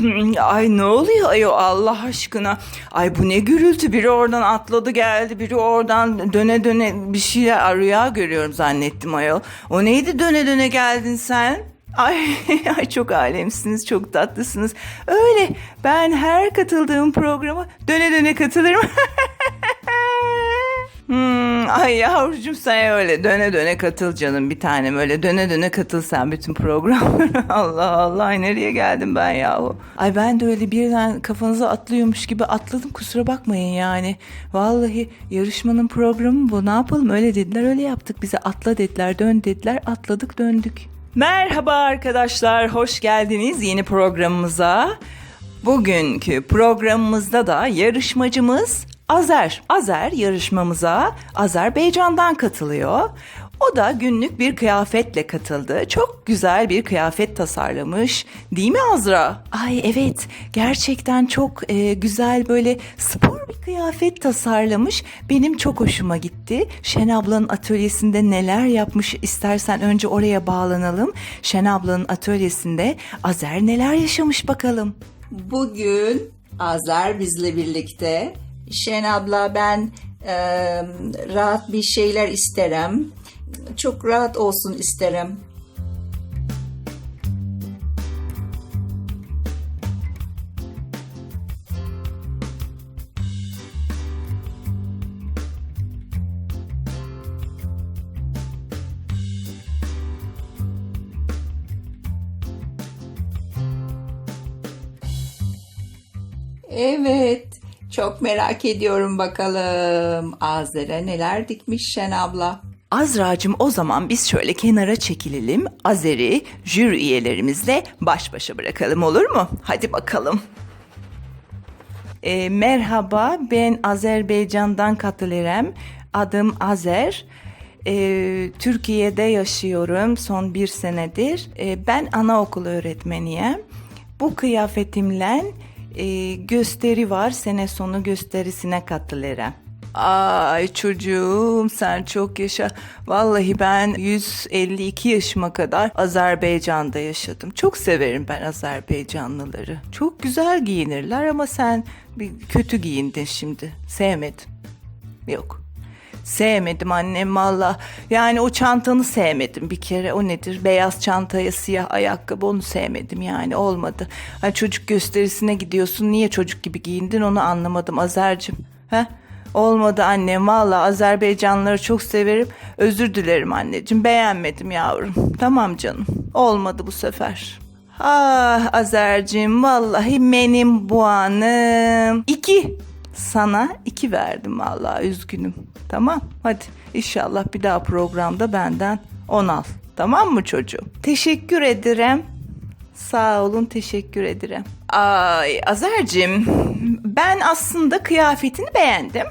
ay ne oluyor ayol Allah aşkına. Ay bu ne gürültü biri oradan atladı geldi biri oradan döne döne bir şeyler rüya görüyorum zannettim ayol. O neydi döne döne geldin sen? Ay, ay çok alemsiniz, çok tatlısınız. Öyle ben her katıldığım programa döne döne katılırım. Hmm, ay yavrucuğum sen öyle döne döne katıl canım bir tanem öyle döne döne katıl sen bütün programlara. Allah Allah nereye geldim ben yahu. Ay ben de öyle birden kafanıza atlıyormuş gibi atladım kusura bakmayın yani. Vallahi yarışmanın programı bu ne yapalım öyle dediler öyle yaptık bize atla dediler dön dediler atladık döndük. Merhaba arkadaşlar hoş geldiniz yeni programımıza. Bugünkü programımızda da yarışmacımız Azer. Azer yarışmamıza Azerbaycan'dan katılıyor. O da günlük bir kıyafetle katıldı. Çok güzel bir kıyafet tasarlamış. Değil mi Azra? Ay evet gerçekten çok e, güzel böyle spor bir kıyafet tasarlamış. Benim çok hoşuma gitti. Şen ablanın atölyesinde neler yapmış istersen önce oraya bağlanalım. Şen ablanın atölyesinde Azer neler yaşamış bakalım. Bugün Azer bizle birlikte. Şen abla ben e, rahat bir şeyler isterim. Çok rahat olsun isterim. Evet, çok merak ediyorum bakalım. Azer'e neler dikmiş Şen abla. Azra'cığım o zaman biz şöyle kenara çekilelim. Azer'i jüri üyelerimizle baş başa bırakalım olur mu? Hadi bakalım. E, merhaba ben Azerbaycan'dan katılırım. Adım Azer. E, Türkiye'de yaşıyorum son bir senedir. E, ben anaokulu öğretmeniyim. Bu kıyafetimle e, gösteri var. Sene sonu gösterisine katılırım. Ay çocuğum sen çok yaşa. Vallahi ben 152 yaşıma kadar Azerbaycan'da yaşadım. Çok severim ben Azerbaycanlıları. Çok güzel giyinirler ama sen bir kötü giyindin şimdi. Sevmedim. Yok. Sevmedim annem valla. Yani o çantanı sevmedim bir kere. O nedir? Beyaz çantaya siyah ayakkabı onu sevmedim yani olmadı. Hani çocuk gösterisine gidiyorsun. Niye çocuk gibi giyindin onu anlamadım Azer'cim. He? Olmadı annem valla Azerbaycanlıları çok severim. Özür dilerim anneciğim beğenmedim yavrum. Tamam canım olmadı bu sefer. Ah Azer'cim vallahi benim puanım iki. Sana iki verdim vallahi üzgünüm. Tamam hadi inşallah bir daha programda benden on al. Tamam mı çocuğum? Teşekkür ederim. Sağ olun teşekkür ederim. Ay Azer'cim ben aslında kıyafetini beğendim.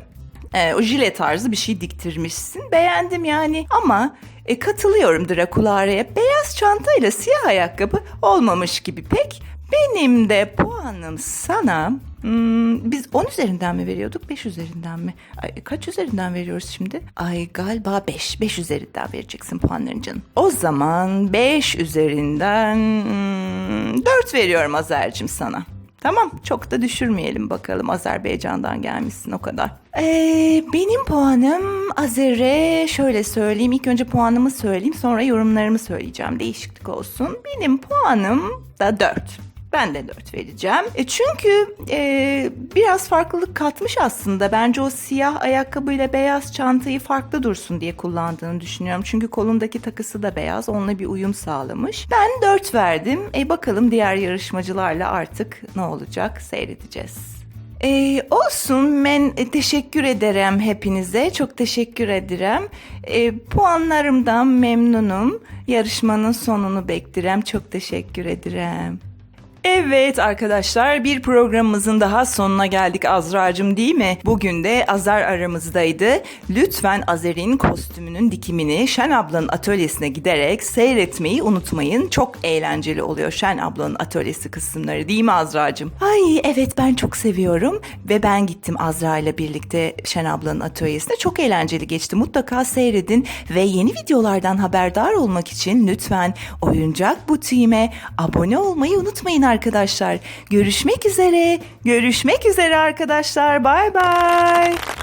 Ee, o jile tarzı bir şey diktirmişsin. Beğendim yani ama e, katılıyorum Drakulara'ya. Beyaz çantayla siyah ayakkabı olmamış gibi pek. Benim de puanım sana hmm, biz 10 üzerinden mi veriyorduk 5 üzerinden mi? Ay, kaç üzerinden veriyoruz şimdi? Ay galiba 5. 5 üzerinden vereceksin puanların canım. O zaman 5 üzerinden hmm, 4 veriyorum Azer'cim sana. Tamam çok da düşürmeyelim bakalım Azerbaycan'dan gelmişsin o kadar. Ee, benim puanım Azer'e şöyle söyleyeyim. İlk önce puanımı söyleyeyim sonra yorumlarımı söyleyeceğim. Değişiklik olsun. Benim puanım da 4. Ben de 4 vereceğim. E çünkü e, biraz farklılık katmış aslında. Bence o siyah ayakkabıyla beyaz çantayı farklı dursun diye kullandığını düşünüyorum. Çünkü kolundaki takısı da beyaz. Onunla bir uyum sağlamış. Ben 4 verdim. E bakalım diğer yarışmacılarla artık ne olacak seyredeceğiz. Ee, olsun ben e, teşekkür ederim hepinize çok teşekkür ederim Ee, puanlarımdan memnunum yarışmanın sonunu beklerim çok teşekkür ederim. Evet arkadaşlar bir programımızın daha sonuna geldik Azra'cığım değil mi? Bugün de Azar aramızdaydı. Lütfen Azer'in kostümünün dikimini Şen ablanın atölyesine giderek seyretmeyi unutmayın. Çok eğlenceli oluyor Şen ablanın atölyesi kısımları değil mi Azra'cığım? Ay evet ben çok seviyorum ve ben gittim Azra ile birlikte Şen ablanın atölyesine. Çok eğlenceli geçti. Mutlaka seyredin ve yeni videolardan haberdar olmak için lütfen Oyuncak Butiğime abone olmayı unutmayın arkadaşlar. Görüşmek üzere. Görüşmek üzere arkadaşlar. Bay bay.